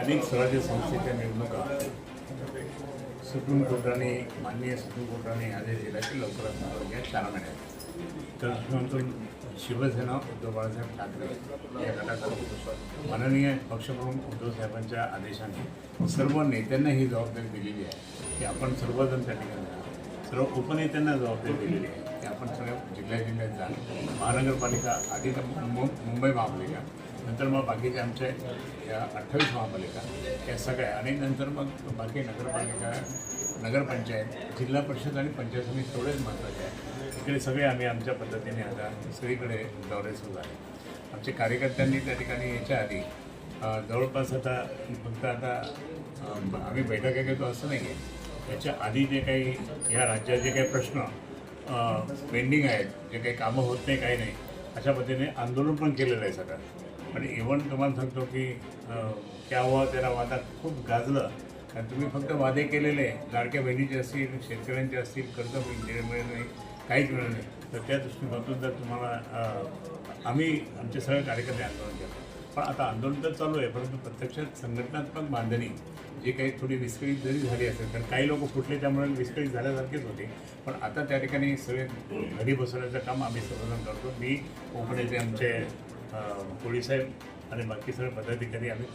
अनेक स्वराज्य संस्थेच्या निवडणुका सुप्रीम कोर्टाने माननीय सुप्रीम कोर्टाने आदेश दिला की लवकरात लवकर या चार महिन्यात तर म्हणतो शिवसेना उद्धव बाळासाहेब ठाकरे या गटाकडून माननीय पक्षप्रमुख उद्धव साहेबांच्या आदेशाने सर्व नेत्यांना ही जबाबदारी दिलेली आहे की आपण सर्वजण त्या ठिकाणी सर्व उपनेत्यांना जबाबदारी दिलेली आहे की आपण सगळ्या जिल्ह्या जिल्ह्यात जा. महानगरपालिका आधी तर मुंबई महापालिका. नंतर मग बाकीच्या आमच्या या अठ्ठावीस महापालिका या सगळ्या आणि नंतर मग बाकी नगरपालिका नगरपंचायत जिल्हा परिषद आणि पंचायत समिती तेवढेच महत्त्वाचे आहे इकडे सगळे आम्ही आमच्या पद्धतीने आता सगळीकडे दौरे सुरू आहे आमच्या कार्यकर्त्यांनी त्या ठिकाणी याच्या आधी जवळपास आता फक्त आता आम्ही बैठका घेतो असं नाही आहे. याच्या आधी जे काही ह्या राज्यात जे काही प्रश्न पेंडिंग आहेत जे काही कामं होत नाही काही नाही अशा पद्धतीने आंदोलन पण केलेलं आहे सगळं. आणि इव्हन तुम्हाला सांगतो की त्या क्या हुआ त्याला वादात खूप गाजलं. कारण तुम्ही फक्त वादे केलेले. लाडक्या बहिणीचे असतील शेतकऱ्यांचे असतील कर्ज मिळेल मिळेल नाही काहीच मिळेल नाही. तर त्या दृष्टिकोनातून जर तुम्हाला आम्ही आमचे सगळे कार्यकर्ते आंदोलन केलं पण आता आंदोलन तर चालू आहे परंतु प्रत्यक्षात संघटनात्मक बांधणी जी काही थोडी विस्कळीत जरी झाली असेल कारण काही लोक फुटले त्यामुळे विस्कळीत झाल्यासारखेच होते. पण आता त्या ठिकाणी सगळे घरी बसवण्याचं काम आम्ही सर्वजण करतो. मी कोकणाचे आमचे पोलीस साहेब आणि बाकी सगळे पदाधिकारी आम्ही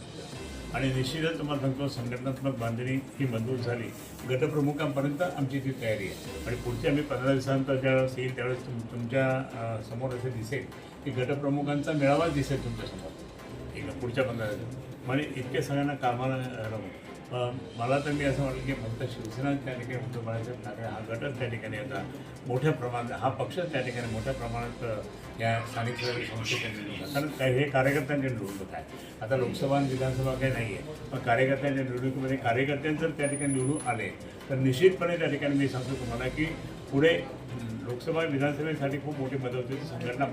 आणि निश्चितच तुम्हाला सांगतो संघटनात्मक बांधणी ही मंजूर झाली. गटप्रमुखांपर्यंत आमची ती तयारी आहे. आणि पुढच्या आम्ही पंधरा दिवसांत ज्यावेळेस येईल त्यावेळेस तुम तुमच्यासमोर असे दिसेल की गटप्रमुखांचा मेळावाच दिसेल तुमच्यासमोर एक पुढच्या पंधरा दिवसात. म्हणजे इतक्या सगळ्यांना कामाला मला तर मी असं वाटलं की फक्त शिवसेना त्या ठिकाणी उद्धव बाळासाहेब ठाकरे हा गटच त्या ठिकाणी आता मोठ्या प्रमाणात हा पक्ष त्या ठिकाणी मोठ्या प्रमाणात या स्थानिक स्वराज्य संस्थेच्या कारण काय हे कार्यकर्त्यांच्या निवडणूक आहे आता लोकसभा आणि विधानसभा काही नाही आहे पण कार्यकर्त्यांच्या निवडणुकीमध्ये कार्यकर्त्यांचं जर त्या ठिकाणी निवडून आले तर निश्चितपणे त्या ठिकाणी मी सांगतो तुम्हाला की पुढे लोकसभा विधानसभेसाठी खूप मोठी मदत होती. संघटना